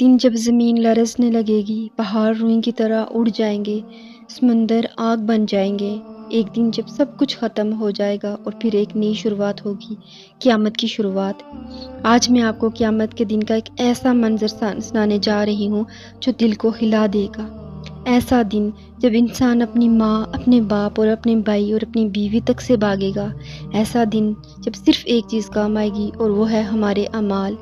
دن جب زمین لرزنے لگے گی پہاڑ روئیں کی طرح اڑ جائیں گے، سمندر آگ بن جائیں گے۔ ایک دن جب سب کچھ ختم ہو جائے گا اور پھر ایک نئی شروعات ہوگی، قیامت کی شروعات۔ آج میں آپ کو قیامت کے دن کا ایک ایسا منظر سنانے جا رہی ہوں جو دل کو ہلا دے گا۔ ایسا دن جب انسان اپنی ماں، اپنے باپ اور اپنے بھائی اور اپنی بیوی تک سے بھاگے گا۔ ایسا دن جب صرف ایک چیز کام آئے گی اور وہ ہے ہمارے اعمال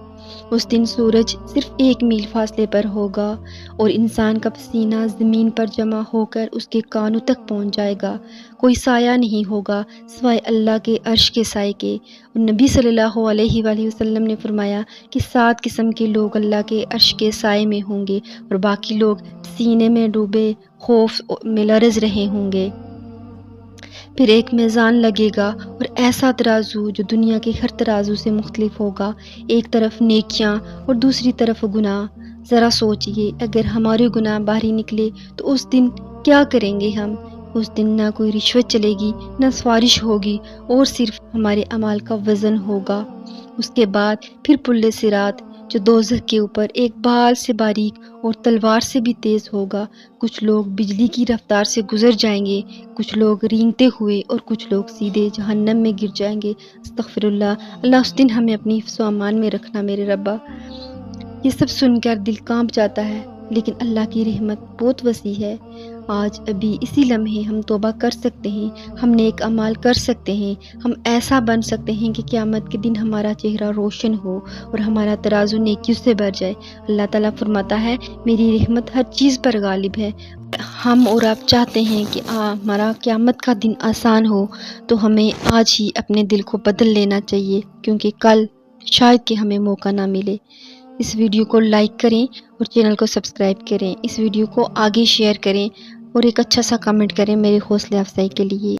اس دن سورج صرف ایک میل فاصلے پر ہوگا اور انسان کا پسینہ زمین پر جمع ہو کر اس کے کانوں تک پہنچ جائے گا۔ کوئی سایہ نہیں ہوگا سوائے اللہ کے عرش کے سائے کے۔ اور نبی صلی اللہ علیہ وآلہ وسلم نے فرمایا کہ سات قسم کے لوگ اللہ کے عرش کے سائے میں ہوں گے اور باقی لوگ سینے میں ڈوبے، خوف میں لرز رہے ہوں گے۔ پھر ایک میزان لگے گا اور ایسا ترازو جو دنیا کے ہر ترازو سے مختلف ہوگا۔ ایک طرف نیکیاں اور دوسری طرف گناہ۔ ذرا سوچئے، اگر ہمارے گناہ باہری نکلے تو اس دن کیا کریں گے ہم؟ اس دن نہ کوئی رشوت چلے گی، نہ سفارش ہوگی اور صرف ہمارے عمال کا وزن ہوگا۔ اس کے بعد پھر پلے سرات جو دوزخ کے اوپر ایک بال سے باریک اور تلوار سے بھی تیز ہوگا۔ کچھ لوگ بجلی کی رفتار سے گزر جائیں گے، کچھ لوگ رینگتے ہوئے اور کچھ لوگ سیدھے جہنم میں گر جائیں گے۔ استغفر اللہ اللہ اس دن ہمیں اپنی حفظ و امان میں رکھنا میرے ربا یہ سب سن کر دل کانپ جاتا ہے۔ لیکن اللہ کی رحمت بہت وسیع ہے۔ آج ابھی اسی لمحے ہم توبہ کر سکتے ہیں، ہم نیک عمال کر سکتے ہیں، ہم ایسا بن سکتے ہیں کہ قیامت کے دن ہمارا چہرہ روشن ہو اور ہمارا ترازو نیکیوں سے بھر جائے۔ اللہ تعالیٰ فرماتا ہے، میری رحمت ہر چیز پر غالب ہے۔ ہم اور آپ چاہتے ہیں کہ ہمارا قیامت کا دن آسان ہو، تو ہمیں آج ہی اپنے دل کو بدل لینا چاہیے، کیونکہ کل شاید کہ ہمیں موقع نہ ملے۔ اس ویڈیو کو لائک کریں اور چینل کو سبسکرائب کریں۔ اس ویڈیو کو آگے شیئر کریں اور ایک اچھا سا کمنٹ کریں میرے حوصلہ افزائی کے لیے۔